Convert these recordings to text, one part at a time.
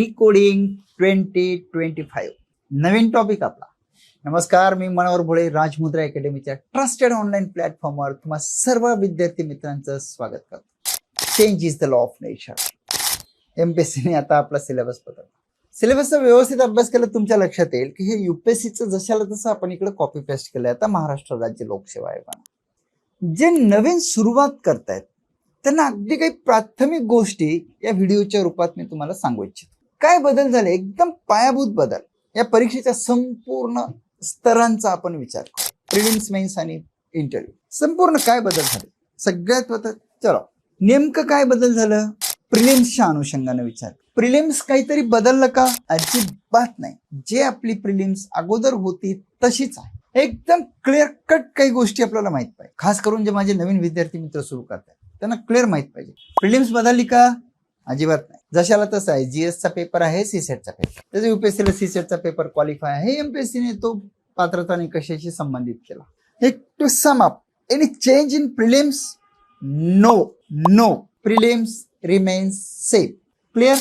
Decoding twenty twenty five नवीन topic आपला. नमस्कार मी मनोहर भोळे राजमुद्रा अकॅडमीच्या ट्रस्टेड ऑनलाईन प्लॅटफॉर्मवर तुम्हा सर्व विद्यार्थी मित्रांचं स्वागत करतो. Change is the law of nature एमपीएससीने आता आपला सिलेबस बदलला. सिलेबसचा व्यवस्थित अभ्यास केला तुमच्या लक्षात येईल की हे युपीएससीचं जशाला तसं आपण इकडे कॉपी पेस्ट केलं आता महाराष्ट्र राज्य लोकसेवा आयोगानं. जे नवीन सुरुवात करतायत त्यांना अगदी काही प्राथमिक गोष्टी या व्हिडिओच्या रूपात मी तुम्हाला सांगू इच्छितो. काय बदल झाले? एकदम पायाभूत बदल. या परीक्षेच्या संपूर्ण स्तरांचा आपण विचार करू. प्रिलिम्स मेन्स आणि इंटरव्ह्यू. संपूर्ण काय बदल झाले? सगळ्यात बदल चलो. नेमकं काय बदल झालं? प्रिलिम्सच्या अनुषंगाने विचार प्रिलिम्स काहीतरी बदललं का? अजिबात नाही. जे आपली प्रिलिम्स अगोदर होती तशीच आहे. एकदम क्लिअर कट काही गोष्टी आपल्याला माहीत पाहिजे. खास करून जे माझे नवीन विद्यार्थी मित्र सुरू करतात त्यांना क्लिअर माहीत पाहिजे. प्रिलिम्स बदलली का? अजिबात नाही. जशाला तसं आहे जीएसचा पेपर आहे सीसेटचा पेपर त्याचा युपीएससीला सीसेटचा पेपर क्वालिफाय आहे. एमपीएससीने तो पात्रता निकषाशी संबंधित केला? एक to sum up any change in prelims no no prelims remains same clear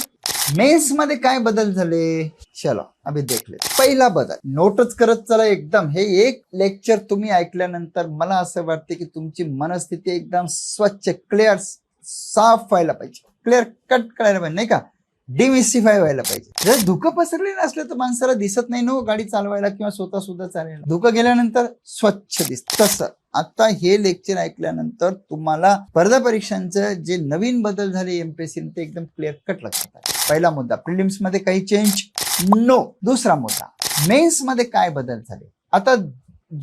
मेन्समध्ये काय बदल झाले? चलो आम्ही देखले. पहिला बदल. नोटच करत चला एकदम. हे एक लेक्चर तुम्ही ऐकल्यानंतर मला असं वाटते की तुमची मनस्थिती एकदम स्वच्छ क्लिअर साफ व्हायला पाहिजे. क्लिअर कट करायला पाहिजे नाही का? डिमिस्टिफाय व्हायला पाहिजे. जर धुकं पसरले नसलं तर माणसाला दिसत नाही नो हो गाडी चालवायला किंवा स्वतः सुद्धा चालेल. धुकं गेल्यानंतर स्वच्छ दिसत. तसं. आता हे लेक्चर ऐकल्यानंतर तुम्हाला स्पर्धा परीक्षांचं जे नवीन बदल झाले एमपीएससी ते एकदम क्लिअर कट लक्षात पहिला मुद्दा प्रिलिम्समध्ये काही चेंज नो दुसरा मुद्दा मेन्समध्ये काय बदल झाले? आता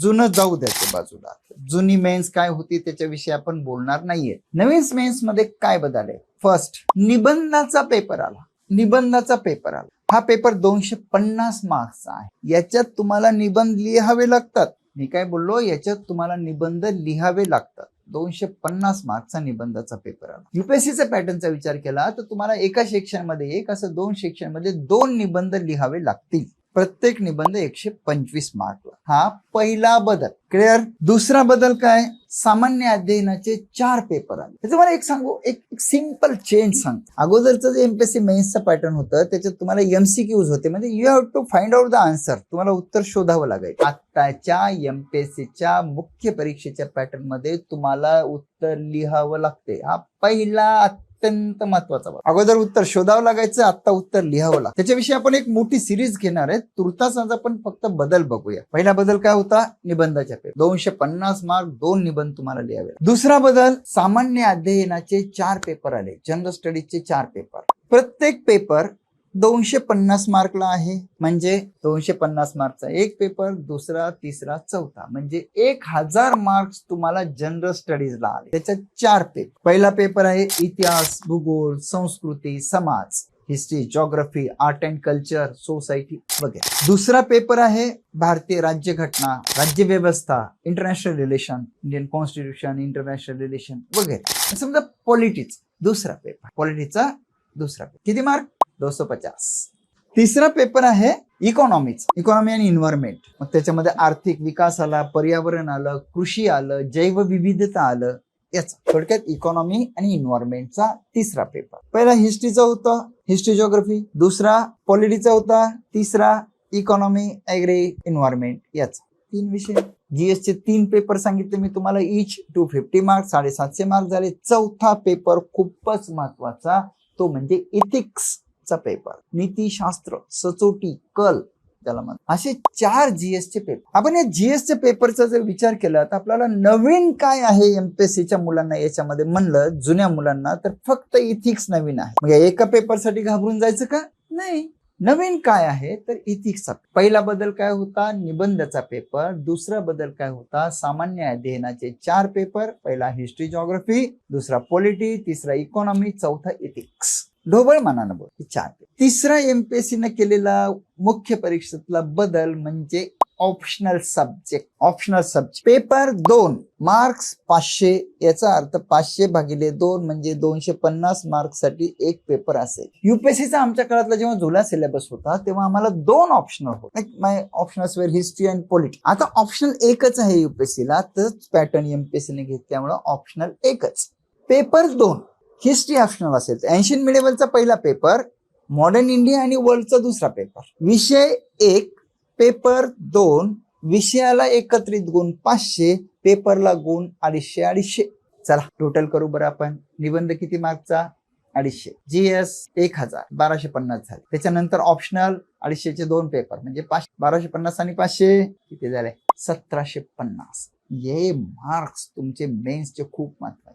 जुनं जाऊ द्यायचं बाजूला. जुनी मेन्स काय होती त्याच्याविषयी आपण बोलणार नाहीये. नवीन मेन्समध्ये काय बदल आहे? फर्स्ट निबंधाचा पेपर आला. निबंधाचा पेपर आला. हा पेपर दोनशे पन्नास मार्क्सचा आहे. याच्यात तुम्हाला निबंध लिहावे लागतात. मी काय बोललो? याच्यात तुम्हाला निबंध लिहावे लागतात. दोनशे पन्नास मार्कचा निबंधाचा पेपर आला. युपीएससीचा पॅटर्नचा विचार केला तर तुम्हाला एका सेक्शनमध्ये एक असं दोन सेक्शनमध्ये दोन निबंध लिहावे लागतील. प्रत्येक निबंध एकशे पंचवीस मार्क हा पहिला बदल. क्लिअर दुसरा बदल काय? सामान्य अध्ययनाचे चार पेपर आले त्याचं मला एक सांगू एक सिंपल चेंज सांग. अगोदरचं जे एमपीएससी मेन्सचं पॅटर्न होतं त्याच्यात तुम्हाला एमसीक्यूज होते. म्हणजे you have to find out the answer तुम्हाला उत्तर शोधावं लागेल आताच्या एमपीएससीच्या मुख्य परीक्षेच्या पॅटर्नमध्ये तुम्हाला उत्तर लिहावं लागते. हा पहिला अत्यंत महत्त्वाचा भाग अगोदर उत्तर शोधावं लागायचं आता उत्तर लिहावं लागतं त्याच्याविषयी आपण एक मोठी सिरीज घेणार आहे. तुर्तास आज आपण फक्त बदल बघूया. पहिला बदल काय होता? निबंधाच्या पेपर दोनशे पन्नास मार्क दोन निबंध तुम्हाला लिहावे. दुसरा बदल सामान्य अध्ययनाचे चार पेपर आले. जनरल स्टडीजचे चार पेपर प्रत्येक पेपर दोनशे पन्नास मार्कला आहे. म्हणजे दोनशे पन्नास मार्कचा एक पेपर दुसरा तिसरा चौथा. म्हणजे एक हजार मार्क्स तुम्हाला जनरल स्टडीजला आले. त्याच्यात चार पेपर पहिला पेपर आहे इतिहास भूगोल संस्कृती समाज history geography art and culture society वगैरे. दुसरा पेपर आहे भारतीय राज्यघटना राज्यव्यवस्था international relation Indian constitution international relation वगैरे. समजा पॉलिटिक्स दुसरा पेपर पॉलिटिक्सचा दुसरा पेपर किती मार्क? दोनशे पचास. तिसरा पेपर आहे इकॉनॉमीच इकॉनॉमी आणि इन्व्हायरमेंट मग त्याच्यामध्ये आर्थिक विकास आला पर्यावरण आलं कृषी आलं जैवविविधता आलं याचा थोडक्यात इकॉनॉमी आणि इन्व्हायरमेंटचा तिसरा पेपर पहिला हिस्ट्रीचा होता हिस्ट्री जिओग्राफी दुसरा पॉलिटीचा होता तिसरा इकॉनॉमी ऍग्री इन्व्हायरमेंट याचा. तीन विषय. जीएसचे तीन पेपर सांगितले मी तुम्हाला इच टू फिफ्टी मार्क साडेसातशे मार्क झाले. चौथा पेपर खूपच महत्त्वाचा तो म्हणजे इथिक्स चा पेपर नीतीशास्त्र सचोटी कल त्याला म्हणतात. असे चार जीएसचे पेपर आपण या जीएसचे पेपरचा जर विचार केला तर आपल्याला नवीन काय आहे एमपीएससीच्या मुलांना याच्यामध्ये म्हणलं जुन्या मुलांना तर फक्त इथिक्स नवीन आहे. मग एका पेपरसाठी घाबरून जायचं का? नाही. नवीन काय आहे तर इथिक्सचा पहिला बदल काय होता? निबंधाचा पेपर दुसरा बदल काय होता? सामान्य अध्ययनाचे चार पेपर पहिला हिस्ट्री जॉग्रफी दुसरा पॉलिटी तिसरा इकॉनॉमी चौथा इथिक्स ढोबळ मनानं बोल. चार तिसरा एमपीएससी न केलेला मुख्य परीक्षेतला बदल म्हणजे optional subject optional subject paper दोन मार्क्स पाचशे याचा अर्थ पाचशे भागिले दोन म्हणजे दोनशे पन्नास मार्क्ससाठी एक पेपर असेल. युपीएससीचा आमच्या काळातला जेव्हा जुला सिलेबस होता तेव्हा आम्हाला दोन ऑप्शनल होते. My optional were history and politics आता ऑप्शनल एकच आहे युपीएससीला तरच पॅटर्न एमपीएससीने घेतल्यामुळे ऑप्शनल एकच. पेपर दोन हिस्ट्री ऑप्शनल असेल ऐंशी मिडेबलचा पहिला पेपर मॉडर्न इंडिया आणि वर्ल्डचा दुसरा पेपर विषय एक पेपर दोन विषयाला एकत्रित गुण पाचशे पेपरला गुण अडीचशे अडीचशे. चला टोटल करू बरं आपण. निबंध किती मार्कचा अडीचशे. जी एस एक हजार बाराशे पन्नास झाले. त्याच्यानंतर ऑप्शनल अडीचशेचे दोन पेपर म्हणजे पाच बाराशे पन्नास आणि पाचशे किती झाले? सतराशे पन्नास. हे मार्क्स तुमचे मेन्सचे खूप महत्त्वाचे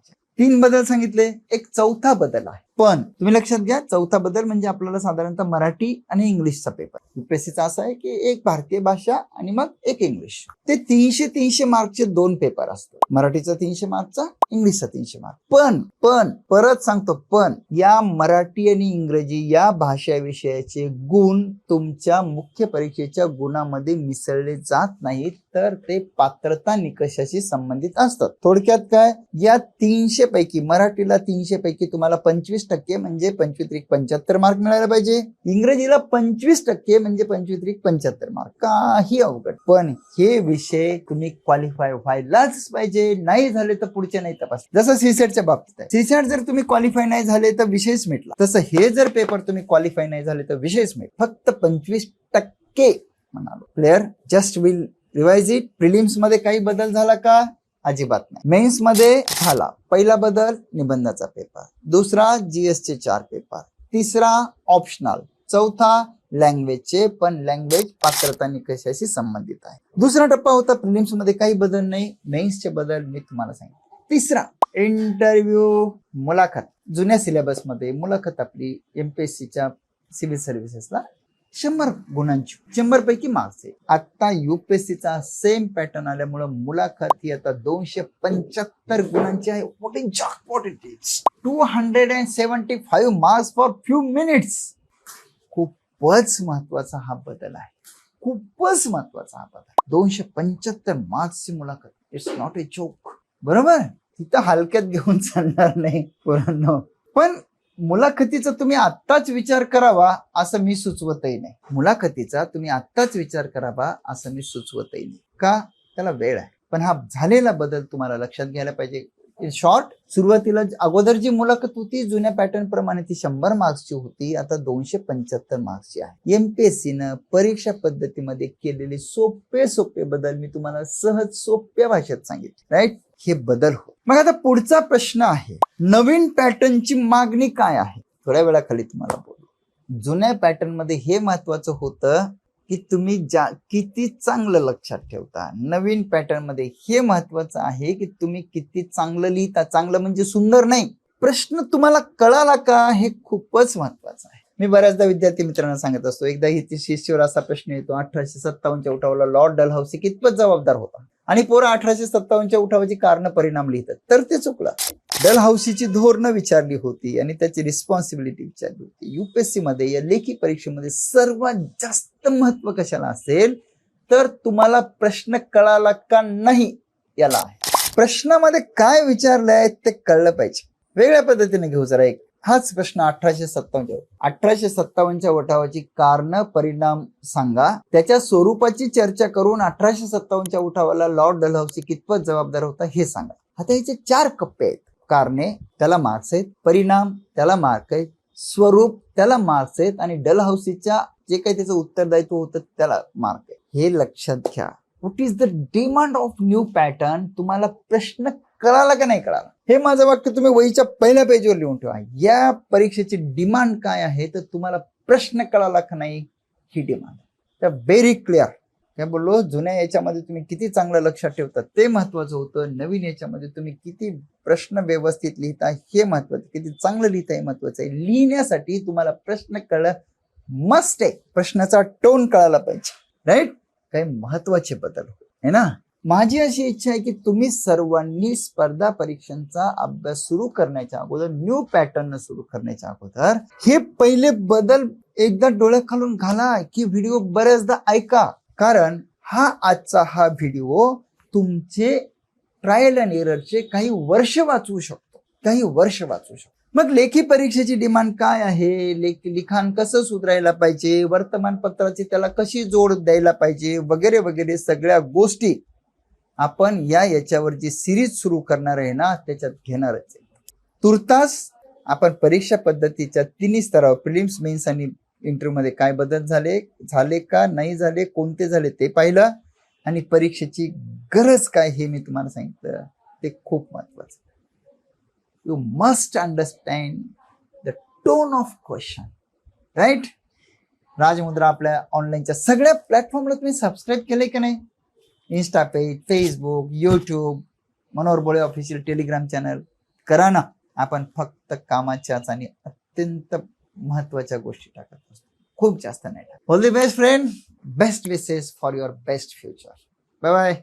तीन बदल सांगितले एक चौथा बदल आहे. पण तुम्ही लक्षात घ्या चौथा बदल म्हणजे आपल्याला साधारणतः मराठी आणि इंग्लिशचा पेपर युपीएससीचा असा आहे की एक भारतीय भाषा आणि मग एक इंग्लिश. ते तीनशे तीनशे मार्कचे दोन पेपर असतो. मराठीचा तीनशे मार्कचा इंग्लिशचा तीनशे मार्क. पण पण परत सांगतो पण या मराठी आणि इंग्रजी या भाषा विषयाचे गुण तुमच्या मुख्य परीक्षेच्या गुणामध्ये मिसळले जात नाहीत तर ते पात्रता निकषाशी संबंधित असतात. थोडक्यात काय? या तीनशे पैकी मराठीला तीनशे पैकी तुम्हाला पंचवीस टक्के म्हणजे पंचवीस पंच्याहत्तर मार्क मिळायला पाहिजे. इंग्रजीला पंचवीस टक्के म्हणजे पंचवीस पंच्याहत्तर मार्क काही अवघड. पण हे विषय तुम्ही क्वालिफाय व्हायलाच पाहिजे. नाही झाले तर पुढचे नाही तपास. जसं सीसेटच्या बाबतीत आहे. सीसेट जर तुम्ही क्वालिफाय नाही झाले तर विषयच मिटला. तसं हे जर पेपर तुम्ही क्वालिफाय नाही झाले तर विषयच मिट फक्त पंचवीस टक्के म्हणालो. Player just will revise it प्रिलिम्समध्ये काही बदल झाला का? अजिबात नाही. मेन्समध्ये झाला. पहिला बदल निबंधाचा पेपर दुसरा जीएसचे चार पेपर तिसरा ऑप्शनल चौथा लँग्वेजचे पण लँग्वेज पात्रता निकषाशी संबंधित आहे. दुसरा टप्पा होता प्रिलिम्समध्ये काही बदल नाही. मेन्सचे बदल मी तुम्हाला सांगितले तिसरा इंटरव्ह्यू मुलाखत. जुन्या सिलेबसमध्ये मुलाखत आपली एमपीएससीच्या सिव्हिल सर्व्हिसेसला शंभर गुणांची शंभर पैकी मार्क्स आहे आता युपीएससीचा सेम पॅटर्न आल्यामुळे मुलाखत ही आता दोनशे पंच्याहत्तर गुणांची आहे. What is jackpot it is two hundred and seventy five marks for few minutes खूपच महत्त्वाचा हा बदल आहे. खूपच महत्त्वाचा हा बदल दोनशे पंच्याहत्तर मार्क्सची मुलाखत. इट्स नॉट ए जोक बरोबर? तिथं हलक्यात घेऊन चालणार नाही पोरांनो. पण मुलाखतीचा तुम्ही आत्ताच विचार करावा असं मी सुचवतही नाही. मुलाखतीचा तुम्ही आत्ताच विचार करावा असं मी सुचवतही नाही. का? त्याला वेळ आहे. पण हा झालेला बदल तुम्हाला लक्षात घ्यायला पाहिजे. इन शॉर्ट सुरुवातीला अगोदर जी मुलाखत होती जुन्या पॅटर्न प्रमाणे ती शंभर मार्क्सची होती. आता दोनशे पंच्याहत्तर मार्क्सची आहे. एमपीएससी न परीक्षा पद्धतीमध्ये केलेले सोपे सोपे बदल मी तुम्हाला सहज सोप्या भाषेत सांगितले. राईट हे बदल हो. मग आता पुढचा प्रश्न आहे नवीन पॅटर्नची मागणी काय आहे? थोड्या वेळाखाली तुम्हाला बोलू. जुन्या पॅटर्नमध्ये हे महत्वाचं होतं की तुम्ही ज्या किती चांगलं लक्षात ठेवता. नवीन पॅटर्नमध्ये हे महत्वाचं आहे की तुम्ही किती चांगलं लिहिता. चांगलं म्हणजे सुंदर नाही. प्रश्न तुम्हाला कळाला का? हे खूपच महत्वाचं आहे. मी बऱ्याचदा विद्यार्थी मित्रांना सांगत असतो एकदा हिची शिष्यवर असा प्रश्न येतो अठराशे सत्तावन्नच्या उठावाला लॉर्ड डलहाउसी कितपत जबाबदार होता? आणि पोरं अठराशे सत्तावन्नच्या उठावाची कारण परिणाम लिहितात. तर ते चुकलं. डल हाऊसीची धोरणं विचारली होती आणि त्याची रिस्पॉन्सिबिलिटी विचारली होती. युपीएससी मध्ये या लेखी परीक्षेमध्ये सर्वात जास्त महत्त्व कशाला असेल? तर तुम्हाला प्रश्न कळाला का नाही याला आहे. प्रश्नामध्ये काय विचारलंय ते कळलं पाहिजे. वेगळ्या पद्धतीने घेऊ जरा एक हाच प्रश्न अठराशे सत्तावन्न अठराशे सत्तावन्नच्या उठावाची कारण परिणाम सांगा. त्याच्या स्वरूपाची चर्चा करून अठराशे सत्तावन्नच्या उठावाला लॉर्ड डलहाऊसी कितपत जबाबदार होता हे सांगा. आता याचे चार कप्पे आहेत कारणे त्याला मार्क्स आहेत परिणाम त्याला मार्क आहेत स्वरूप त्याला मार्क्स आहेत आणि डलहाऊसीच्या जे काही त्याचं उत्तरदायित्व होतं त्याला मार्क आहे हे लक्षात घ्या. What is the demand of new pattern तुम्हाला प्रश्न कळाला का नाही कळाला? हे माझं वाक्य तुम्ही वहीच्या पहिल्या पेजवर लिहून ठेवा. या परीक्षेची डिमांड काय आहे? तर तुम्हाला प्रश्न कळाला का नाही? ही डिमांड तर व्हेरी क्लिअर काय बोललो? जुन्या याच्यामध्ये तुम्ही किती चांगलं लक्षात ठेवता ते महत्वाचं होतं. नवीन याच्यामध्ये तुम्ही किती प्रश्न व्यवस्थित लिहिता हे महत्वाचं किती चांगलं लिहिता हे महत्वाचं आहे. लिहिण्यासाठी तुम्हाला प्रश्न कळलं मस्ट आहे. प्रश्नाचा टोन कळायला पाहिजे. राईट काही महत्त्वाचे बदल. आहे ना? माझी अशी इच्छा आहे की तुम्ही सर्वांनी स्पर्धा परीक्षांचा अभ्यास सुरू करण्याच्या अगोदर न्यू पॅटर्न सुरू करण्याच्या अगोदर हे पहिले बदल एकदा डोळ्यात खालून घाला की व्हिडिओ बऱ्याचदा ऐका. कारण हा आजचा हा व्हिडिओ तुमचे ट्रायल अँड एररचे काही वर्ष वाचवू शकतो. काही वर्ष वाचवू शकतो. मग लेखी परीक्षेची डिमांड काय आहे? लेख लिखाण कसं सुधारायला पाहिजे? वर्तमानपत्राची त्याला कशी जोड द्यायला पाहिजे? वगैरे वगैरे सगळ्या गोष्टी आपण या याच्यावर जी सिरीज सुरू करणार आहे ना त्याच्यात घेणारच आहे. तुर्तास आपण परीक्षा पद्धतीच्या तिन्ही स्तरावर प्रिलिम्स मेन्स आणि इंटरव्ह्यूमध्ये काय बदल झाले झाले का नाही झाले कोणते झाले ते पाहिलं. आणि परीक्षेची गरज काय हे मी तुम्हाला सांगितलं. ते खूप महत्वाचं you must understand the tone of question right Rajmudra आपल्या ऑनलाईनच्या सगळ्या प्लॅटफॉर्मला तुम्ही सबस्क्राईब केले की नाही? Insta page Facebook YouTube Manohar Bole official Telegram channel करा ना. आपण फक्त कामाच्याच आणि अत्यंत महत्त्वाच्या गोष्टी टाकत असतो. खूप जास्त नाही all the best friend best wishes for your best future bye bye